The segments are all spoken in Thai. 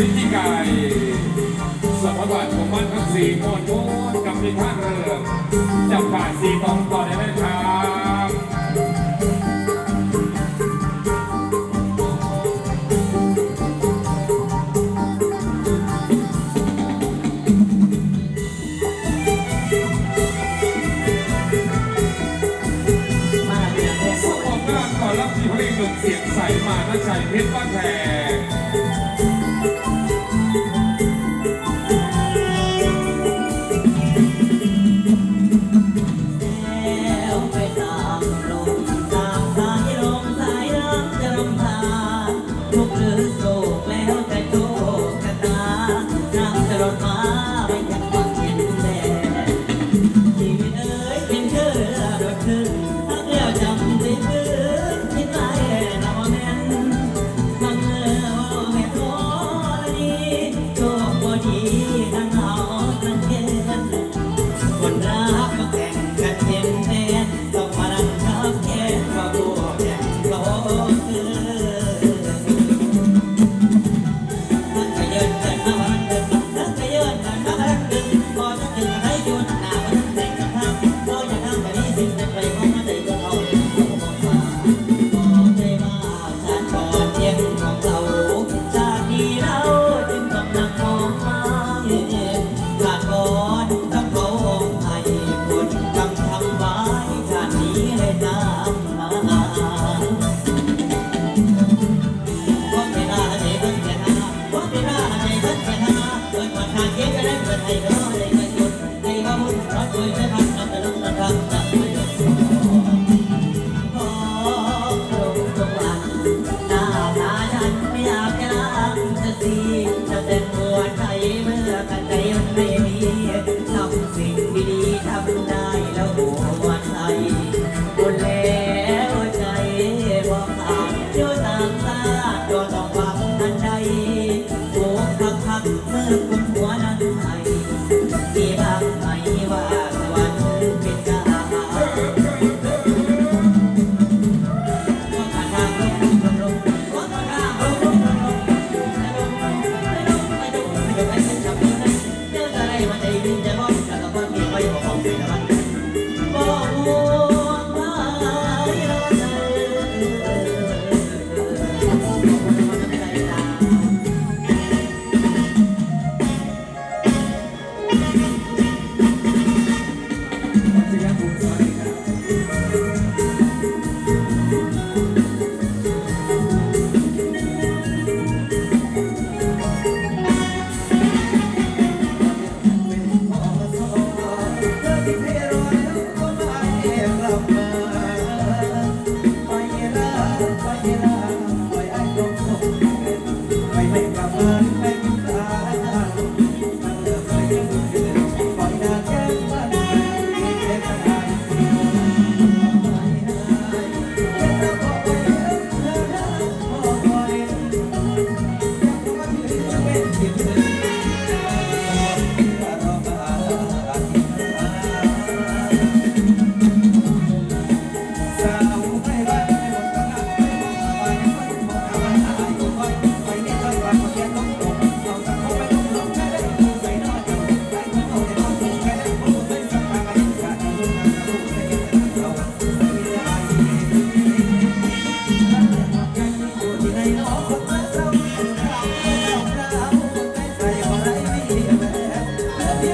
ลิธีกายสัมภาระของมันทั้งสี่คนโน้นกับในท่าเรือจับขาดสี่ตองต่อได้ไหมครับส่งออกานต่อรับที่เพลงหนุ่มเสียงใสมาน้าชัยเพชรบ้านแพง Thank.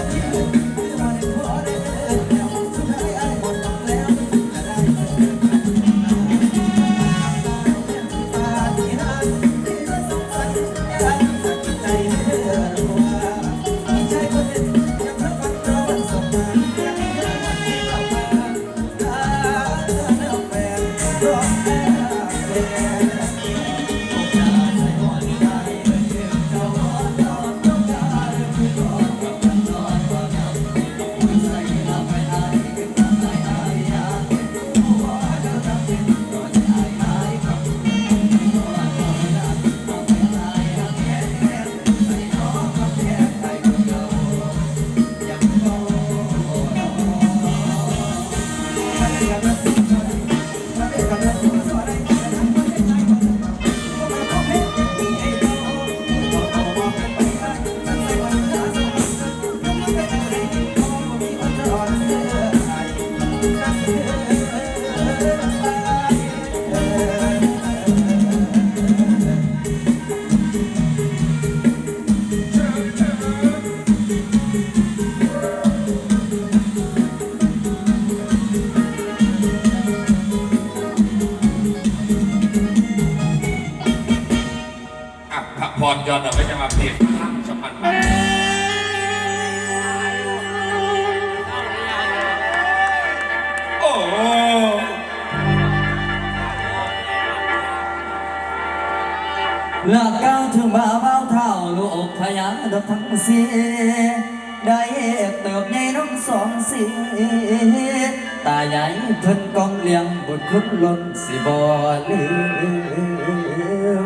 Yeah. ยอดเราไม่จะมาเปลี่ยนทางสัมพันธ์ไปโอ้โหลักก้าวถึงบ่าเบาเท่าลูกพญาดอกทั้งสีได้เติบใหญ่น้องสองสีตาใหญ่เพิ่นกองเลี้ยงบุตรคุณล้นสิบ่ลืม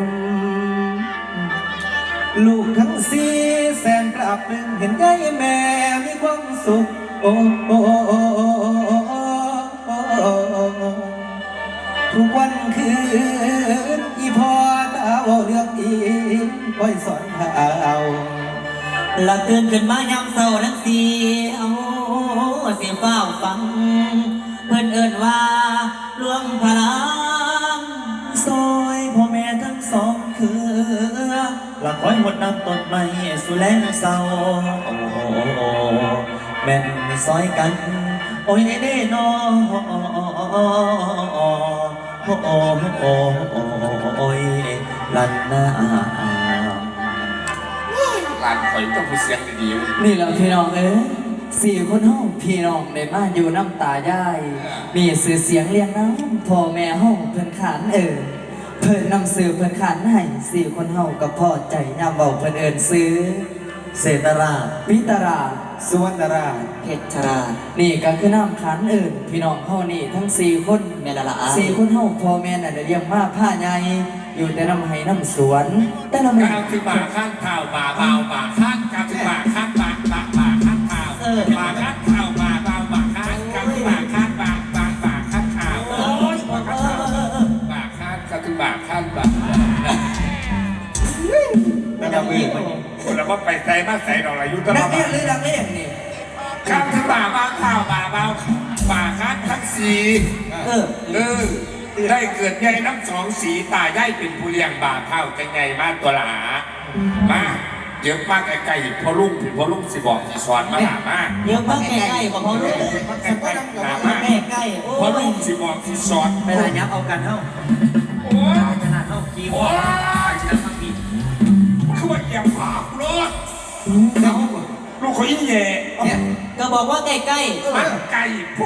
ลูกทั้งสี่แสนปราบปลื้มเห็นยายแม่มีความสุข โอ้โอ้โอ้โอ้โอ้ทุกวันคืนอีพ่อตาเว่าเรื่องอีคอยสอนข่าลักตื่นขึ้นมายามเศร้าทั้งสี่เอาเสียงเฝ้าฟัง เพื่อนเอิ้นว่าหลวงพลังซอย ลักคอยหมดน้ำต้นไม้สุแลงเศร้าแม่นซอยกัน โอ้ยเด้นอโอ้โอ้ยลันนาหลานคอยต้องพูดเสียงดีๆนี่แหละพี่น้องเอ้ยสี่คนห้องพี่น้องในบ้านอยู่น้ำตายายมีสื่อเสียงเรียงน้ำพ่อแม่ห้องเพิ่นขานเอิญ เพิ่นนำสื่อเพิ่นขานให้สี่คนเฮากับพ่อใจยามเบาเพิ่นเอิญซื้อ เศรษฐราชวิตราชสุวรรณราชเพชรราชนี่ก็คือน้ำขานเอิญพี่น้องเฮานี่ทั้งสี่คนแม่ละละสี่คนเฮาพ่อแม่น่ะได้เลี้ยงมาผ้าใหญ่อยู่แต่น้ำไห้น้ำสวน แต่ละมื้อก้าวขึ้นมาข้างเท้าบ่าเบาบ่าข้างก้าวขึ้นมาข้างบ่าบ่าบ่าข้างเท้าบ่าข้างเท้า ใส่มาใส่ดอกอายุตลนัอกดเรียนหรือนักเรียนนี่ ข้างขึ้นมาบ่าเท้าบ่าเบาบ่าข้างทั้งสีเออ เออได้เกิดใหญ่น้ำสองสีตาได้เป็นผู้เลี้ยงบ่าเท่าจังไงมาตัวละหามาเดี๋ยวป้าไก่ๆพอลุงถึงพอลุงสิบอกสิสอนมาหามาเยอะมากใกล้ๆกว่าพ่อลูกไก่ๆหามาแม่ใกล้โอ้พอยลุงสิบอกสิสอนไม่ได้ยับเอากันเท่าโอ้ยขนาดเท่ากี่โอ้หัวยจะทำผิดคือว่าเหยียบผากูรถ ลูกเขายิ่งแย่เนี่ยก็บอกว่าใกล้ๆ มันไก่พวก